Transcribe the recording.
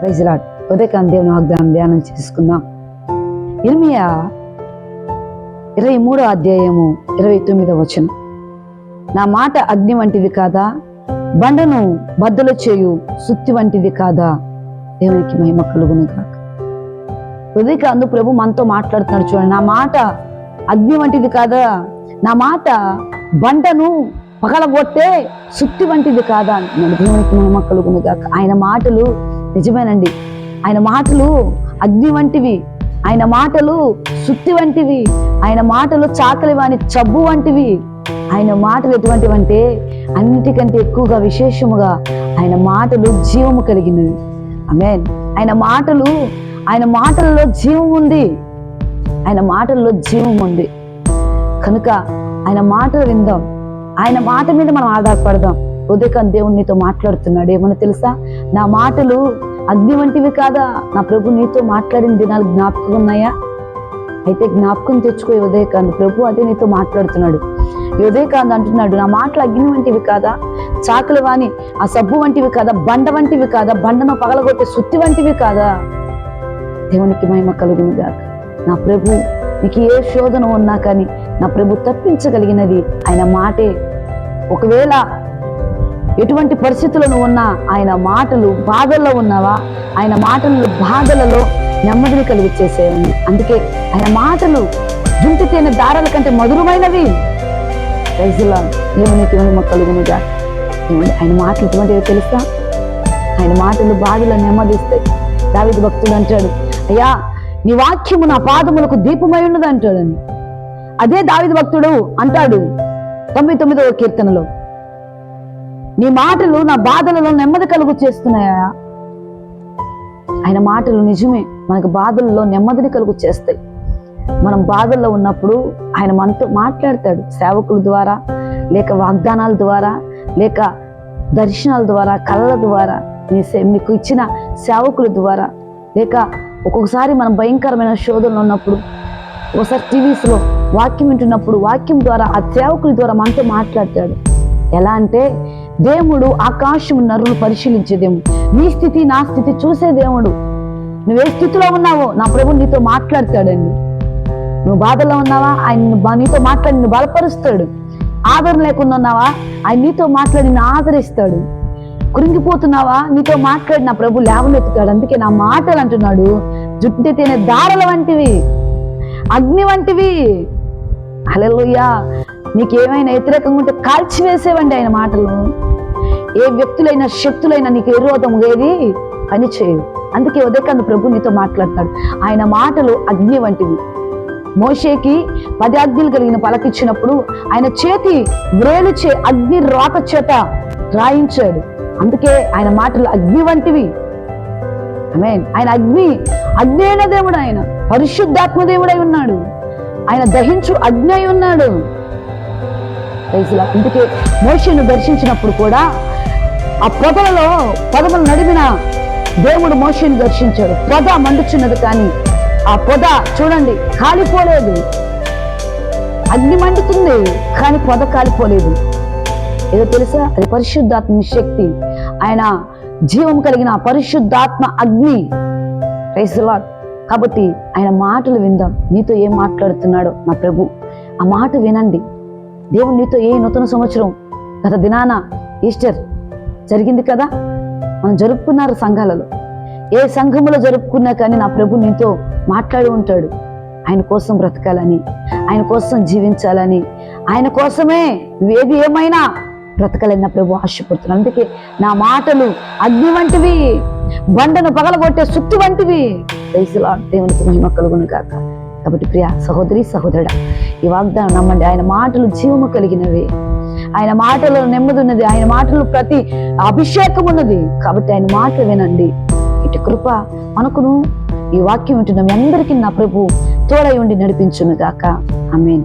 ప్రైజ్లాడ్ ఉదయకాంత దేవుని వాగ్దానం ధ్యానం చేసుకుందాం. ఇర్మియా ఇరవై మూడో అధ్యాయము ఇరవై తొమ్మిదో వచనం. నా మాట అగ్ని వంటిది కాదా? బండను బద్దలు చేయు సుత్తి వంటిది కాదా? దేవునికి మహిమ కలుగును కాక ఉదయకాందు ప్రభు మనతో మాట్లాడుతున్నాడు చూడండి. నా మాట అగ్ని వంటిది కాదా? నా మాట బండను పగలగొట్టే సుత్తి వంటిది కాదా? దేవునికి మహిమ కలుగును కాక ఆయన మాటలు నిజమేనండి. ఆయన మాటలు అగ్ని వంటివి ఆయన మాటలు సుత్తి వంటివి ఆయన మాటలు చాకలి వాని చబ్బు వంటివి. ఆయన మాటలు ఎటువంటివంటే అన్నిటికంటే ఎక్కువగా విశేషముగా ఆయన మాటలు జీవము కలిగినవి. ఆమేన్. ఆయన మాటలు ఆయన మాటలలో జీవం ఉంది. ఆయన మాటల్లో జీవం ఉంది. కనుక ఆయన మాటలు విందాం. ఆయన మాట మీద మనం ఆధారపడదాం. ఉదయకాన్ దేవుడు నీతో మాట్లాడుతున్నాడు. ఏమన్నా తెలుసా? నా మాటలు అగ్ని వంటివి కాదా? నా ప్రభు నీతో మాట్లాడిన దినాలు జ్ఞాపకం ఉన్నాయా? అయితే జ్ఞాపకం తెచ్చుకో ఉదయకాంత్. ప్రభు అదే నీతో మాట్లాడుతున్నాడు. ఉదయకాంత్ అంటున్నాడు నా మాటలు అగ్ని వంటివి కాదా? చాకులు వాని ఆ సబ్బు వంటివి కాదా? బండ వంటివి కాదా? బండను పగలగొట్టే సుత్తి వంటివి కాదా? దేవునికి మహిమ కలుగును గాక. నా ప్రభు నీకు ఏ శోధన ఉన్నా కానీ నా ప్రభు తప్పించగలిగినది ఆయన మాటే. ఒకవేళ ఎటువంటి పరిస్థితులను ఉన్నా ఆయన మాటలు బాధల్లో ఉన్నావా? ఆయన మాటలు బాధలలో నెమ్మదిని కలిగించేసేయండి అందుకే ఆయన మాటలు జుంటి తేనె దారాల కంటే మధురమైనవి. రైజులా దేవునికి మహిమ కలుగునుగా. ఏమండి ఆయన మాటలు ఎటువంటివి తెలుసా? ఆయన మాటలు బాధలో నెమ్మదిస్తాయి. దావిది భక్తుడు అంటాడు అయ్యా నీ వాక్యము నా పాదములకు దీపమై ఉన్నది అంటాడు అదే దావిది భక్తుడు అంటాడు తొంభై తొమ్మిదవ కీర్తనలో నీ మాటలు నా బాధలలో నెమ్మది కలుగు చేస్తున్నాయా? ఆయన మాటలు నిజమే. మనకు బాధల్లో నెమ్మదిని కలుగు చేస్తాయి. మనం బాధల్లో ఉన్నప్పుడు ఆయన మనతో మాట్లాడతాడు సేవకుల ద్వారా లేక వాగ్దానాల ద్వారా లేక దర్శనాల ద్వారా కళ్ళ ద్వారా నీ నీకు ఇచ్చిన సేవకుల ద్వారా లేక ఒక్కొక్కసారి మనం భయంకరమైన శోధనలో ఉన్నప్పుడు ఒకసారి టీవీస్లో వాక్యం వింటున్నప్పుడు వాక్యం ద్వారా ఆ సేవకుల ద్వారా మనతో మాట్లాడతాడు. ఎలా అంటే దేవుడు ఆకాశం నరులు పరిశీలించే దేవుడు నీ స్థితి నా స్థితి చూసే దేవుడు. నువ్వే స్థితిలో ఉన్నావో నా ప్రభు నీతో మాట్లాడతాడండి. నువ్వు బాధలో ఉన్నావా? ఆయన నీతో మాట్లాడి నిన్ను బలపరుస్తాడు. ఆదరణ లేకుండా ఉన్నావా? ఆయన నీతో మాట్లాడి నిన్ను ఆదరిస్తాడు. కృంగిపోతున్నావా నీతో మాట్లాడి నా ప్రభు లేవనెత్తుతాడు. అందుకే నా మాటలు అంటున్నాడు. జుట్టు తినే దారల వంటివి అగ్ని వంటివి. అలెలుయ్యా ఏమైనా వ్యతిరేకంగా ఉంటే కాల్చివేసేవండి ఆయన మాటలు. ఏ వ్యక్తులైనా శక్తులైనా నీకు విరోధం ఏది? పని చేయదు. అందుకే ఉదయకాంత ప్రభు నీతో మాట్లాడతాడు. ఆయన మాటలు అగ్ని వంటివి. మోషేకి పది అగ్నిలు కలిగిన పలకిచ్చినప్పుడు ఆయన చేతి వ్రేలుచే అగ్ని రాక చేత రాయించాడు. అందుకే ఆయన మాటలు అగ్ని వంటివి. ఆయన అగ్ని అగ్ని అయిన దేవుడు ఆయన. పరిశుద్ధాత్మ దేవుడై ఉన్నాడు. ఆయన దహించు అగ్ని అయి ఉన్నాడు. ప్రైజ్లా. అందుకే మోషను దర్శించినప్పుడు కూడా ఆ పొదలలో పదములు నడిమిన దేవుడు మోషను దర్శించాడు. పొద మండుచున్నది కానీ ఆ పొద చూడండి కాలిపోలేదు. అగ్ని మండుతుంది కానీ పొద కాలిపోలేదు. ఏదో తెలుసా? అది పరిశుద్ధాత్మ శక్తి. ఆయన జీవం కలిగిన పరిశుద్ధాత్మ అగ్ని. Praise కాబట్టి ఆయన మాటలు విందాం. నీతో ఏం మాట్లాడుతున్నాడో నా ప్రభు. ఆ మాట వినండి. దేవుడు నీతో ఏ నూతన సంవత్సరం గత దినాన ఈస్టర్ జరిగింది కదా? మనం జరుపుకున్నారు సంఘాలలో. ఏ సంఘములో జరుపుకున్నా కానీ నా ప్రభు నీతో మాట్లాడి ఉంటాడు. ఆయన కోసం బ్రతకాలని ఆయన కోసం జీవించాలని ఆయన కోసమే వేది ఏమైనా బ్రతకాలని నా ప్రభు ఆశపడుతున్నాను అందుకే నా మాటలు అగ్ని వంటివి బండను పగలగొట్టే సుత్తి వంటివి. దయసులా దేవునికి మహిమ కలుగును కాక కాబట్టి ప్రియ సహోదరి సహోదరుడా ఈ వాగ్దానం నమ్మండి. ఆయన మాటలు జీవము కలిగినవి. ఆయన మాటలో నెమ్మది ఉన్నది ఆయన మాటలు ప్రతి అభిషేకం ఉన్నది. కాబట్టి ఆయన మాటలు వినండి. ఇటు కృప మనకును ఈ వాక్యం వింటున్న మీ అందరికీ నా ప్రభు తోడై ఉండి నడిపించును గాక. I mean